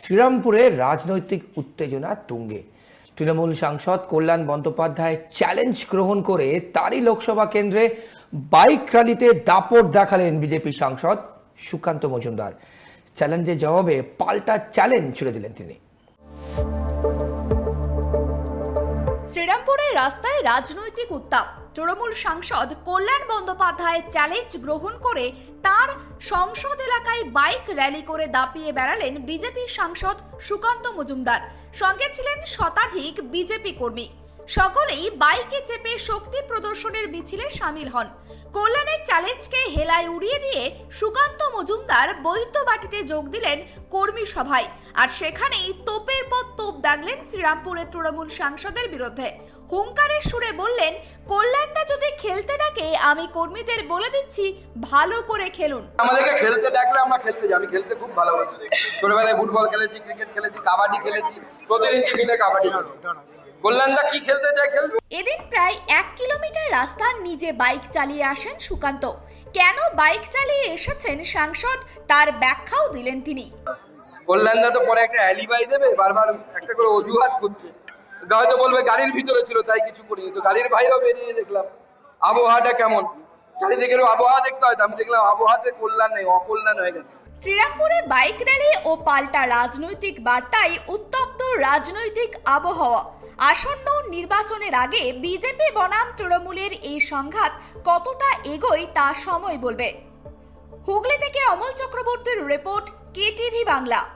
শ্রীরামপুরে রাজনৈতিক উত্তেজনা তুঙ্গে। তৃণমূল সাংসদ কল্যাণ বন্দ্যোপাধ্যায় চ্যালেঞ্জ গ্রহণ করে তারই লোকসভা কেন্দ্রে বাইক র্যালিতে দাপট দেখালেন বিজেপি সাংসদ সুকান্ত মজুমদার। চ্যালেঞ্জের জবাবে পাল্টা চ্যালেঞ্জ ছুড়ে দিলেন তিনি। শ্রীরামপুরের রাস্তায় রাজনৈতিক উত্তাপ। তৃণমূল সাংসদ কল্যাণ বন্দ্যোপাধ্যায় চ্যালেঞ্জ গ্রহণ করে তার সংসদ এলাকায় বাইক র্যালি করে দাপিয়ে বেড়ালেন বিজেপি সাংসদ সুকান্ত মজুমদার। সঙ্গে ছিলেন শতাধিক বিজেপি কর্মী। সকলেই বাইকে চেপে শক্তি প্রদর্শনের মিছিলে সামিল হন। কল্যাণের চ্যালেঞ্জকে হেলায় উড়িয়ে দিয়ে সুকান্ত মজুমদার বৈদ্যবাটিতে যোগ দিলেন কর্মী সভায়। আর সেখানেই তোপের পর তোপ দাগলেন শ্রীরামপুরের তৃণমূল সাংসদের বিরুদ্ধে। হুঙ্কারের সুরে বললেন, কল্যাণদা যদি খেলতে ডাকে, আমি কর্মীদের বলে দিচ্ছি, ভালো করে খেলুন। আমাদেরকে খেলতে ডাকলে আমরা খেলতে যাই। আমি খেলতে খুব ভালোবাসি। ছোটবেলায় ফুটবল খেলেছি, ক্রিকেট খেলেছি, কাবাডি খেলেছি, প্রতিদিন টিফিনে কাবাডি খেলি কি খেলতে চায় খেলবে? এদিন প্রায় এক কিলোমিটার রাস্তা নিজে বাইক চালিয়ে আসেন সুকান্ত। কেন বাইক চালিয়ে এসেছেন সাংসদ তার ব্যাখ্যাও দিলেন তিনি। তো পরে একটা অ্যালিবাই দেবে বারবার একটা করে অজুহাত করছে। হয়তো বলবে গাড়ির ভিতরে ছিল তাই কিছু করিনি। তো গাড়ির বাইরেও বেরিয়ে দেখলাম। আবহাওয়াটা কেমন? চারিদিকের আবহাওয়া দেখতে হয় আমি দেখলাম আবহাওয়াতে কল্যাণ নেই অকল্যাণ হয়ে গেছে। শ্রীরামপুরে বাইক র্যালি ও পাল্টা রাজনৈতিক বার্তায় উত্তপ্ত রাজনৈতিক আবহাওয়া। আসন্ন নির্বাচনের আগে বিজেপি বনাম তৃণমূলের এই সংঘাত কতটা এগোয় তা সময় বলবে। হুগলি থেকে অমল চক্রবর্তীর রিপোর্ট, কেটিভি বাংলা।